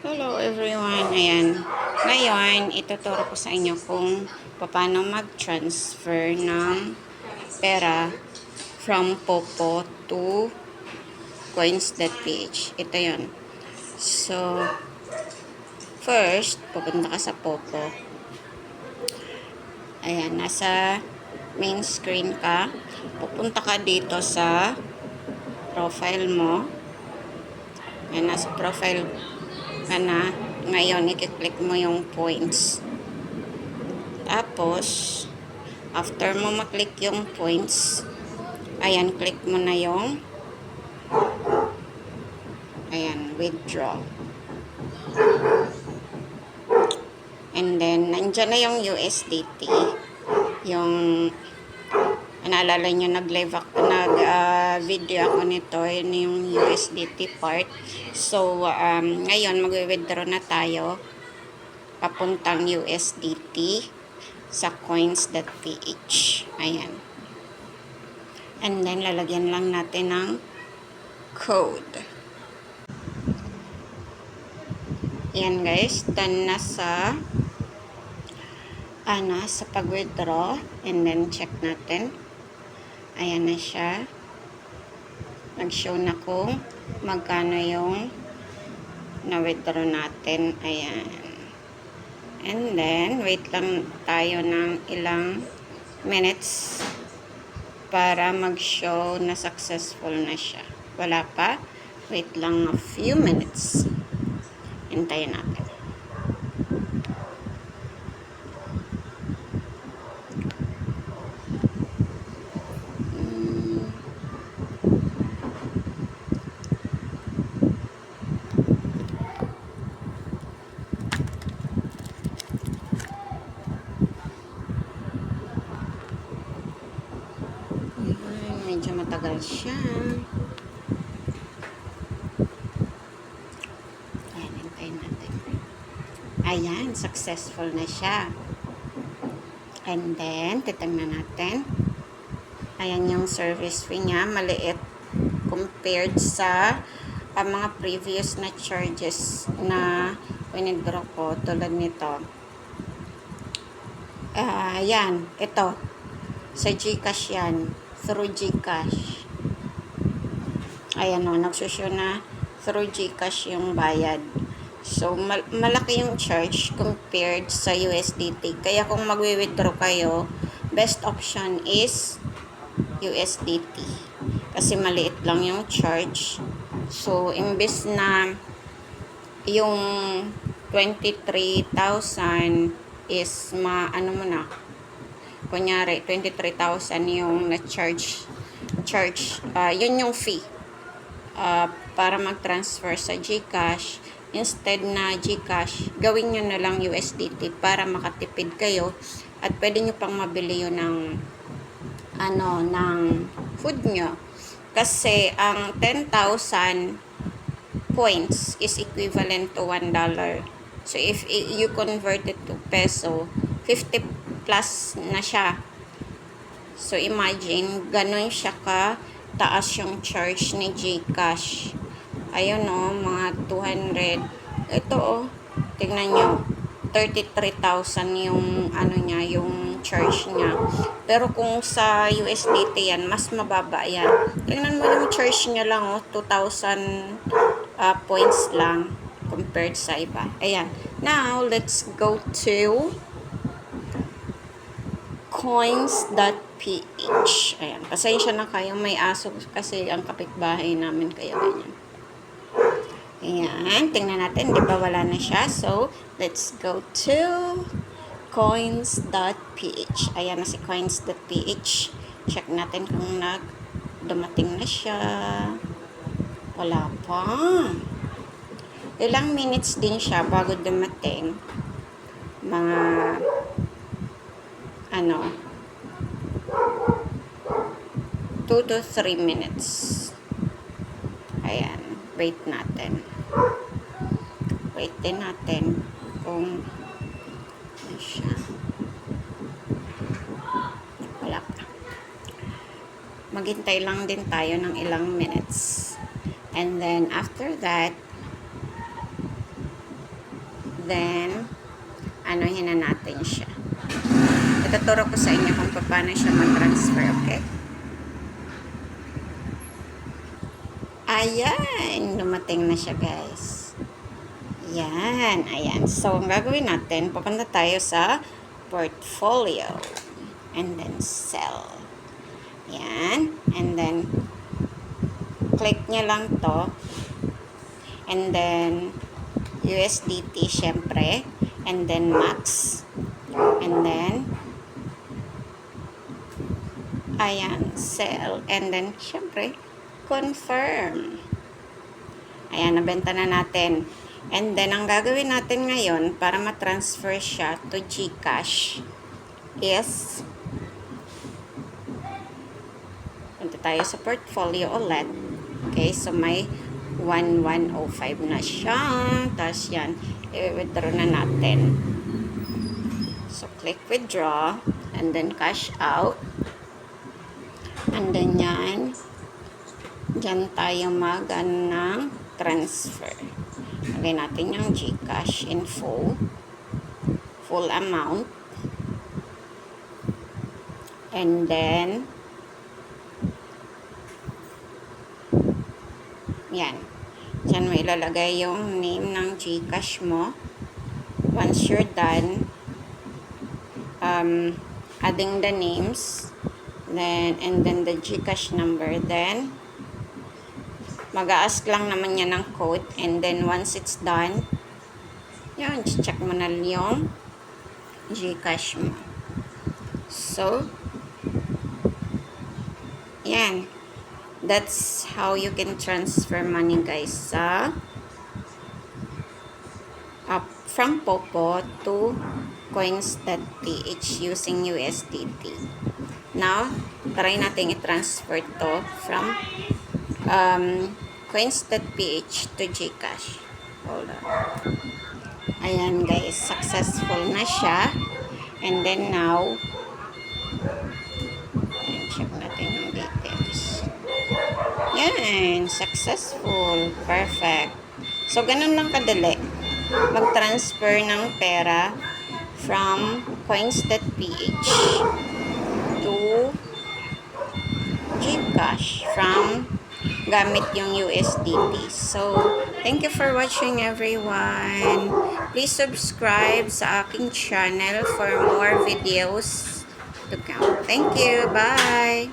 Hello everyone, ayan. Ngayon, ituturo ko sa inyo kung paano mag-transfer ng pera from Popo to coins.ph. Ito yon. So, first, pupunta ka sa Popo. Ayan, nasa main screen ka. Pupunta ka dito sa profile mo. Ayan, nasa profile ka na. Ngayon, i-click mo yung points. Tapos, after mo maklik yung points, ayan, click mo na yung ayan, withdraw. And then, nandyan na yung USDT. Yung, naalala nyo, nag-live ako, nag-video ako nito, yun yung USDT part. So, um, ngayon, mag-withdraw na tayo papuntang USDT sa coins.ph. Ayan. And then, lalagyan lang natin ng code. Ayan guys, done na sa ano, sa pag-withdraw. And then, check natin. Ayan na siya. Nag-show na kung magkano yung na-withdraw natin. Ayan. And then, wait lang tayo ng ilang minutes para mag-show na successful na siya. Wala pa. Wait lang a few minutes. Hintayin natin. Matagal siya. Ayan, hintayin natin. Ayan, successful na siya. And then, titignan natin. Ayan yung service fee niya, maliit compared sa ah, mga previous na charges na winidraw ko tulad nito. Ah, ayan, ito. Sa Gcash yan. Through Gcash. Ayan o, nagsusyo na through Gcash yung bayad. So, mal- malaki yung charge compared sa USDT. Kaya kung magwi-withdraw kayo, best option is USDT. Kasi maliit lang yung charge. So, imbes na yung 23,000 is ma ano mo na kunyari 23,000 yung na-charge charge ah, yun yung fee Ah, para mag-transfer sa GCash instead na GCash gawin nyo na lang USDT para makatipid kayo at pwede nyo pang mabili yun ng ano ng food nyo kasi ang 10,000 points is equivalent to $1 So, if you convert it to peso, 50 plus na siya. So, imagine, ganun siya ka taas yung charge ni Gcash. Ayun o, mga 200. Ito o, tingnan nyo. 33,000 yung ano niya, yung charge niya. Pero kung sa USDT yan, mas mababa yan. Tingnan mo yung charge niya lang o, 2,000 ah, points lang compared sa iba. Ayan. Now, let's go to coins.ph. Ayan. Pasensya na kayo. May aso kasi ang kapitbahay namin kaya ganyan. Ayan. Tingnan natin. Di ba wala na siya? So, let's go to coins.ph. Ayan na si coins.ph. Check natin kung nag dumating na siya. Wala pa. Ilang minutes din siya bago dumating. Mga ano 2 to 3 minutes. Ayan. Wait natin. Wait din natin kung ano siya. Wala pa. Maghintay lang din tayo ng ilang minutes. And then, after that, Then, anuhin na natin siya. Ituturo ko sa inyo kung paano siya mag-transfer, okay? Ayan, dumating na siya guys. Yan, ayan. So, ang gagawin natin, pupunta tayo sa portfolio. And then sell. Yan. And then, click nyo lang to. And then, USDT syempre. And then, max. And then, ayan, sell. And then, syempre, confirm. Ayan, nabenta na natin. And then, ang gagawin natin ngayon para ma-transfer siya to GCash is punta tayo sa portfolio ulit. Okay, so may 1105 na siya. Tapos yan, i-withdraw na natin. So, click withdraw and then cash out. And then yan, dyan tayo mag ano, ng transfer. Lagay natin yung Gcash info. Full amount. And then, yan. Diyan mo ilalagay yung name ng Gcash mo. Once you're done, um, adding the names, then, and then the Gcash number, then, mag-a-ask lang naman yan ng code and then once it's done yun, check mo na yung Gcash mo. So yan. That's how you can transfer money guys sa up from Popo to coins.ph using USDT now try natin i-transfer to from um, coins.ph to Gcash. Hold on. Ayan guys, successful na siya. And then now, ayan, check natin yung details. Yan, successful. Perfect. So, ganun lang kadali. Mag-transfer ng pera from coins.ph to Gcash from gamit yung USDT. So, thank you for watching everyone. Please subscribe sa aking channel for more videos to come. Thank you. Bye!